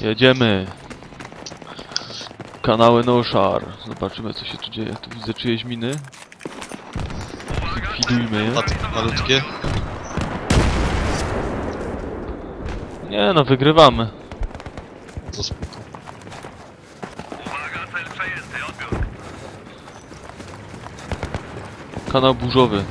Jedziemy. Kanały Noszar. Zobaczymy co się tu dzieje. Tu widzę czyjeś miny. Zlikwidujmy je. Mat malutkie. Nie no, wygrywamy. Kanał burzowy.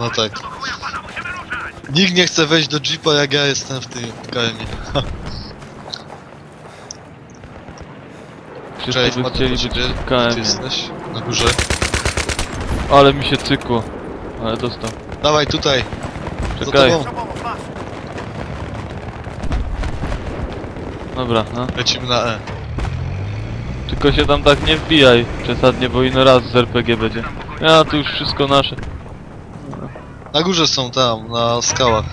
No tak. Nikt nie chce wejść do jeepa jak ja jestem w tym KM-ie. Wszyscy Cześć, by Mateusz, chcieli gdzie, być gdzie w ty KM. jesteś? Na górze. Ale mi się cykło. Ale dostał. Dawaj tutaj, za Czekaj. tobą. Dobra, no. Lecimy na E. Tylko się tam tak nie wbijaj przesadnie, bo ino raz z RPG będzie. Ja, tu już wszystko nasze. Na górze są tam, na skałach.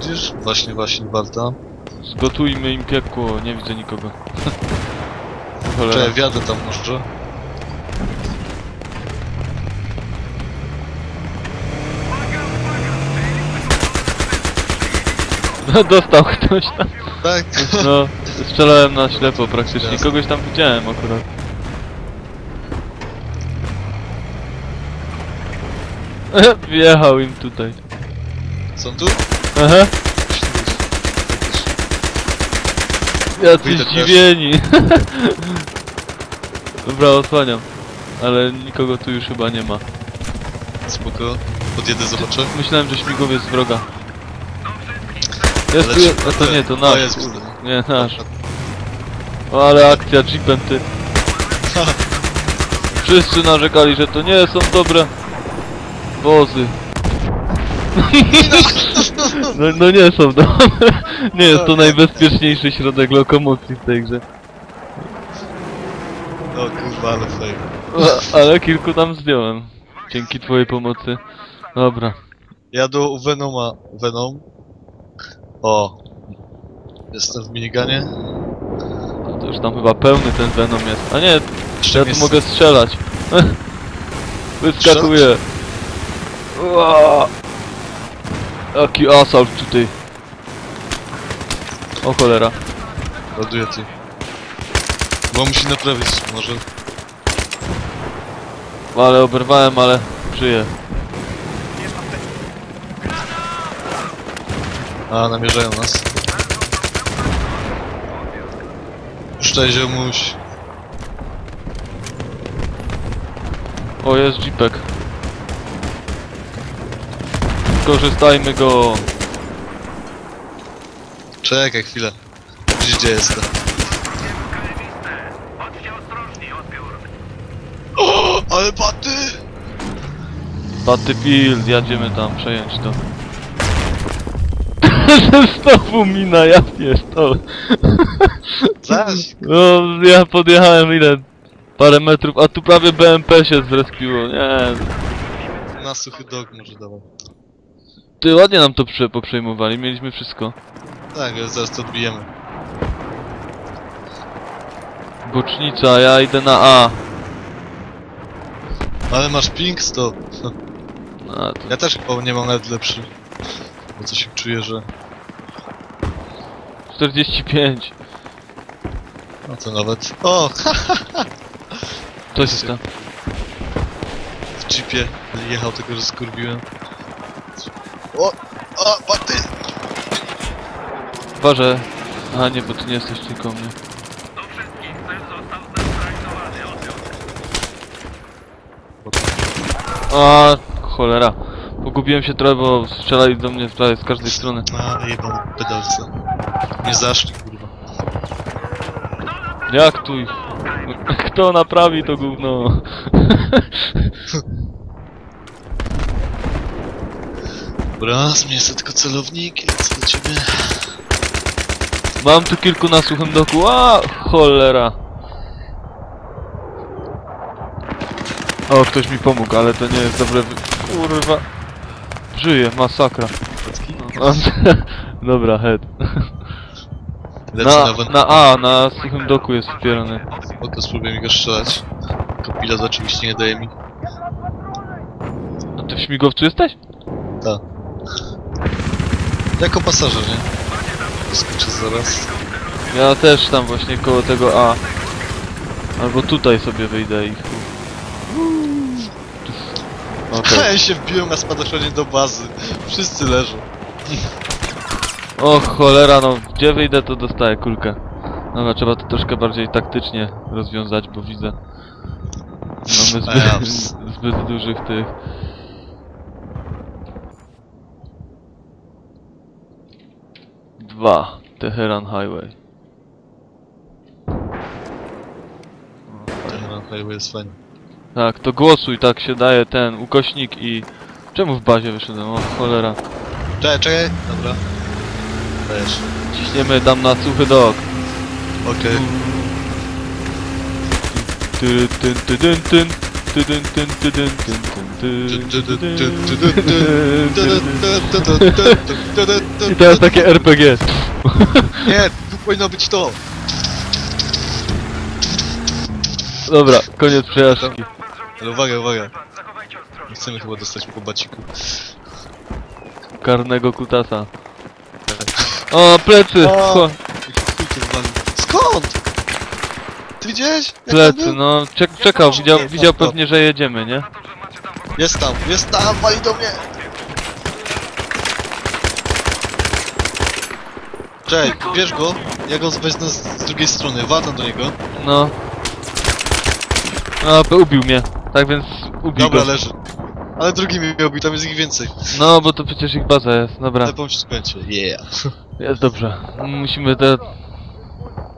Widzisz? Właśnie, właśnie, Barta. Zgotujmy im piekło, nie widzę nikogo. Cholera. Czekaj, wjadę tam może. No dostał ktoś tam. Tak? No, strzelałem na ślepo praktycznie. Kogoś tam widziałem akurat. Wjechał im tutaj. Są tu? Aha, jacyś Wyjdę też. zdziwieni. Dobra, osłaniam. Ale nikogo tu już chyba nie ma. Spoko. Podjedę, zobaczę. Myślałem, że śmigłowiec wroga. Jest tu, Leci a to nie, to O, nasz. jest, kurde. kurde. Nie, nasz. O, ale akcja jeepem ty. Wszyscy narzekali, że to nie są dobre wozy. No, no nie są dobre. Nie jest to najbezpieczniejszy środek lokomocji w tej grze. O kurwa, ale fajnie. Ale kilku tam zdjąłem. Dzięki twojej pomocy. Dobra. Jadę u Venoma. Venom. O. Jestem w miniganie. No to już tam chyba pełny ten Venom jest. A nie, ja tu mogę strzelać. Wyskakuję. Ua. Jaki asalt tutaj. O cholera. Ładuję tu. Bo musi naprawić, może. Ale oberwałem, ale żyję. A, namierzają nas. Szczęść, ziomuś. O, jest jeepek. Korzystajmy go. Czekaj chwilę. Widzisz gdzie jestem. O, ale baty! Battlefield, jedziemy tam, przejąć to. Znowu mina, ja pierdolę. Zaś! No, ja podjechałem ile? Parę metrów, a tu prawie BMP się zrespiło, nie. Na suchy dog może dawaj. Ty, ładnie nam to prze poprzejmowali, mieliśmy wszystko. Tak, ale zaraz to odbijemy. Bocznica, ja idę na A. Ale masz ping stop. A, to Ja też chyba nie mam nawet lepszy. Bo coś czuję, że... 45. No to nawet... O! Coś jest tam. W jeepie jechał, tego rozkurbiłem. O! O! Baty! Uważaj. A nie, bo ty nie jesteś tylko mnie. A cholera. Pogubiłem się trochę, bo strzelali do mnie prawie z każdej strony. A, jebał pedalce. Nie zaszli, kurwa. Jak tu ich? Kto naprawi to gówno? Dobra, sobie tylko celownik, lecę do ciebie. Mam tu kilku na suchym doku. A cholera. O, ktoś mi pomógł, ale to nie jest dobre. wy- Kurwa. Żyje, masakra. No, Dobra, head. Na, Na, A, na suchym doku jest wpierany. Spoko, spróbuję mi go strzelać. Pilot oczywiście nie daje mi. A ty w śmigłowcu jesteś? Tak. Jako pasażer, nie? Skoczę zaraz. Ja też tam właśnie koło tego A. Albo tutaj sobie wyjdę i. Okay. się wbiłem na spadochronie do bazy. Wszyscy leżą. O cholera, no gdzie wyjdę to dostaję kulkę. Dobra, trzeba to troszkę bardziej taktycznie rozwiązać, bo widzę. Mamy ja zbyt, zbyt dużych tych. Dwa. Teheran Highway. Ten highway jest fajny. Tak, to głosuj, tak się daje ten ukośnik i... Czemu w bazie wyszedłem? O cholera. Czekaj, czekaj. Dobra. Dajesz. Ciśniemy tam na suchy dok. Okej. Ty, ty, ty, ty, ty, ty, I teraz takie RPG. Nie, tu powinno być to. Dobra, koniec przejażdżki. Ale uwaga, uwaga. Nie chcemy chyba dostać po baciku. Karnego kutasa. O, plecy! O! Skąd? Ty widziałeś? Jak tam Plecy, był? no czek czekał, widział, widział pewnie, że jedziemy, nie? Jest tam, jest tam, wali do mnie! Czekaj, bierz go, ja go wezmę z, z drugiej strony, walnę do niego. No. No, p- ubił mnie. Tak więc ubił Dobra, go. leży. Ale drugi mi obił, tam jest ich więcej. No, bo to przecież ich baza jest, dobra. Ale pomyśl, skończę. Yeah. Jest dobrze. Musimy te...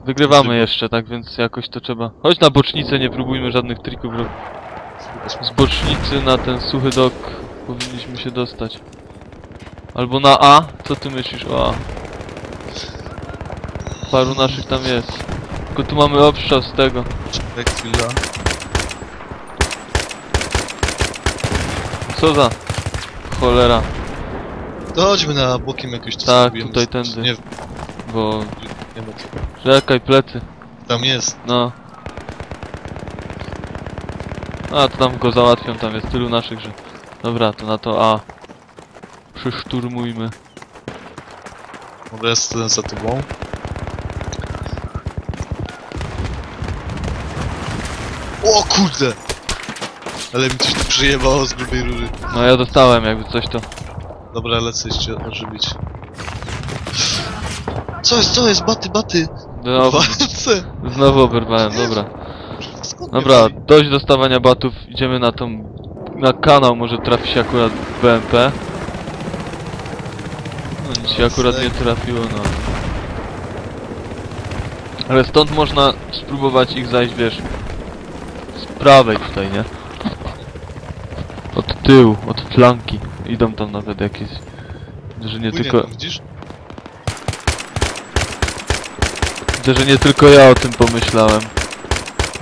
Wygrywamy jeszcze, tak więc jakoś to trzeba. Chodź na bocznicę, nie próbujmy żadnych trików robić. Z bocznicy na ten suchy dok powinniśmy się dostać. Albo na A? Co ty myślisz o A? Paru naszych tam jest. Tylko tu mamy obstrzał z tego. Chwila. Co za... Cholera. Chodźmy na bokiem jakoś to Tak, tutaj tędy. Nie, Bo... nie ma co. Czekaj, plecy. Tam jest. No. A, to tam go załatwią, tam jest tylu naszych, że... Dobra, to na to A. Przyszturmujmy. Dobra, jest ten za tobą. O kurde! Ale mi coś tu przyjebało z grubej rury. No ja dostałem jakby coś to. Dobra, lecę jeszcze ożywić. Co jest, co jest? Baty, baty! No, Walce! znowu oberwałem, dobra. Dobra, dość dostawania batów, idziemy na tą... Na kanał, może trafi się akurat BMP. No nic się akurat nie trafiło, no. Ale stąd można spróbować ich zajść, wiesz... Z prawej tutaj, nie? Od tyłu, od flanki. Idą tam nawet jakieś... Że nie Płynie tylko... tam, widzisz? Widzę, że nie tylko ja o tym pomyślałem.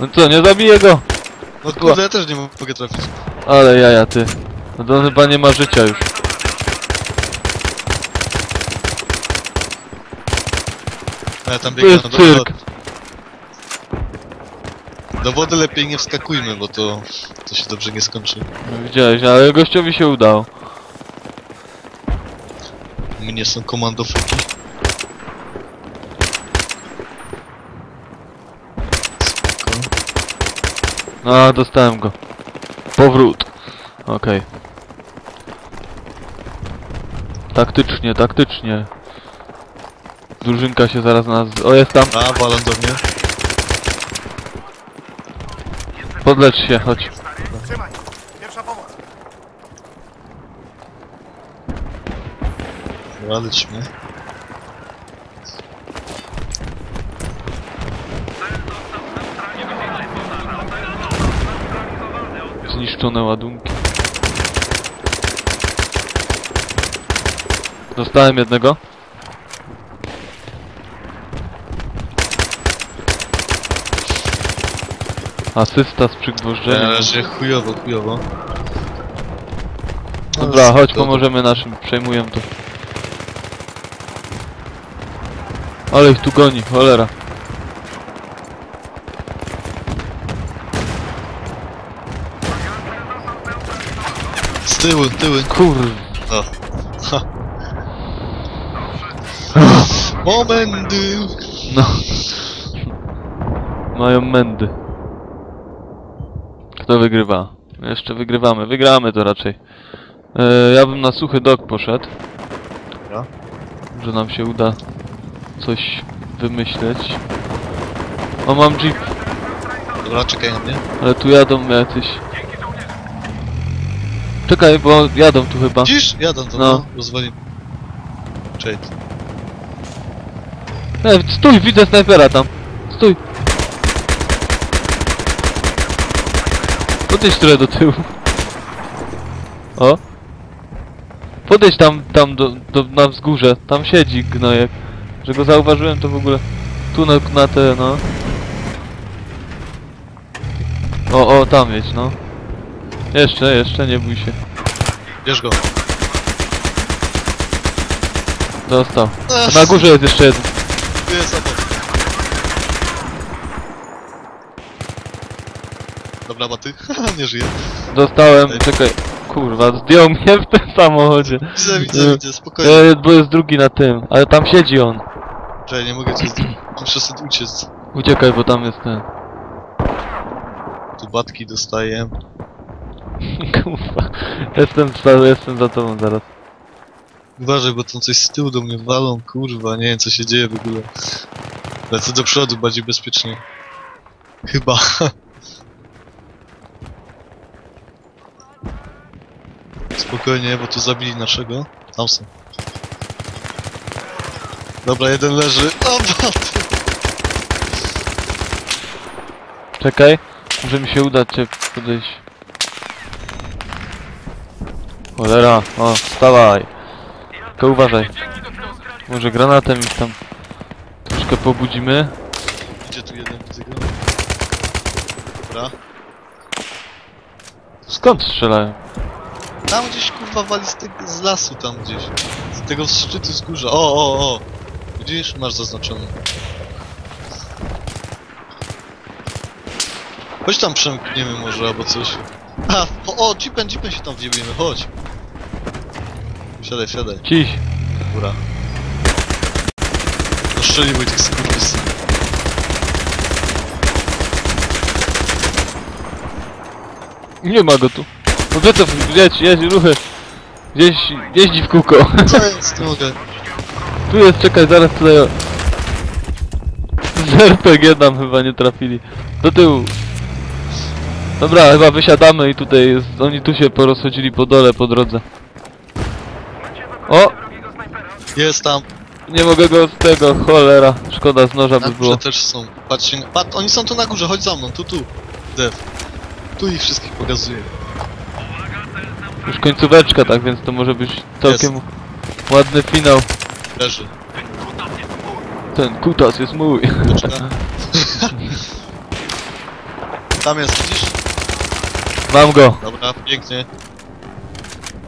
No co, nie zabiję go! No kurde, ja też nie mogę trafić. Ale jaja ty. No to on chyba nie ma życia już. A ja tam To biegnę jest no cyrk. Do wody lepiej nie wskakujmy, bo to, to się dobrze nie skończy. No widziałeś, ale gościowi się udało. My nie są komando fuki. Spoko. A, dostałem go. Powrót. Okej. Taktycznie, taktycznie. Drużynka się zaraz nas... O, jest tam. A, balon do mnie. Podlecz się, chodź. Trzymaj! Pierwsza pomoc! Dobra, lecimy. Zniszczone ładunki. Dostałem jednego. Asysta z Na przygwożdżeniem. razie chujowo, chujowo. Dobra, chodź, pomożemy naszym, przejmują to. Ale ich tu goni, cholera. Tyły, tyły. Kur... O. Ha. Momenty! No. Mają mędy. Kto wygrywa? Jeszcze wygrywamy. Wygramy to raczej. E, ja bym na suchy dok poszedł. Ja? Że nam się uda coś wymyśleć. O, mam jeep, Dobra, czekaj na mnie. ale tu jadą jacyś. Czekaj, bo jadą tu chyba. Widzisz? Jadą to, No. no. Rozwali. Czekaj. E, stój, widzę snajpera tam. Stój. Podejdź trochę do tyłu. O. Podejdź tam, tam do, do, na wzgórze. Tam siedzi gnojek. Że go zauważyłem to w ogóle. Tu na, na te, no. O, o, tam jedź, no. Jeszcze, jeszcze, nie bój się. Bierz go. Dostał. Ech, Na górze jest jeszcze jeden. Jest obok. Dobra, Baty. nie żyje. Dostałem, Ej. czekaj. Kurwa, zdjął mnie w tym samochodzie. Widzę, widzę, widzę, spokojnie. E, bo jest drugi na tym, ale tam siedzi on. Czekaj, nie mogę cię... Muszę sobie uciec. Uciekaj, bo tam jest ten. Tu batki dostaję. Kurwa. Jestem, za- jestem za tobą zaraz. Uważaj, bo tam coś z tyłu do mnie walą, kurwa, nie wiem co się dzieje w ogóle. Lecę do przodu, bardziej bezpiecznie. Chyba. Spokojnie, bo tu zabili naszego. Tam są. Dobra, jeden leży. O! Czekaj, może mi się uda cię podejść. Cholera, o, wstawaj. Tylko uważaj. Może granatem ich tam troszkę pobudzimy. Idzie tu jeden, widzę go. Dobra. Skąd strzelają? Tam gdzieś kurwa wali z, z lasu, tam gdzieś. Z tego szczytu wzgórza. O, o, o! Widzisz? Masz zaznaczone. Chodź tam przemkniemy może, albo coś. A, o, o jeepem, jeepem się tam wjebiemy, chodź. Wsiadaj, wsiadaj, Ciś. góra. Oszczeliwuj tych skurwysów. Nie ma go tu. No wycof, jedź, jedź, ruchy. Gdzieś jeździ w kółko. Co jest? Nie mogę. Tu jest, czekaj, zaraz tutaj... o- Z RPG nam chyba nie trafili. Do tyłu. Dobra, chyba wysiadamy i tutaj jest... Oni tu się porozchodzili po dole, po drodze. O! Jest tam. Nie mogę go z tego, cholera. Szkoda, z noża by Na było. górze też są. Patrzcie, na- pat, oni są tu na górze, chodź za mną, tu, tu. Dev. Tu ich wszystkich pokazuję. Już końcóweczka, tak więc to może być całkiem ładny finał. Leży. Ten kutas jest mój. Tam jest, widzisz? Mam go. Dobra, pięknie.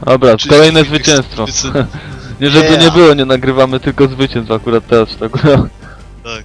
Dobra, Czy- kolejne zwycięstwo. Nie żeby Yeah. nie było, nie nagrywamy tylko zwycięstw akurat teraz, tak. Tak.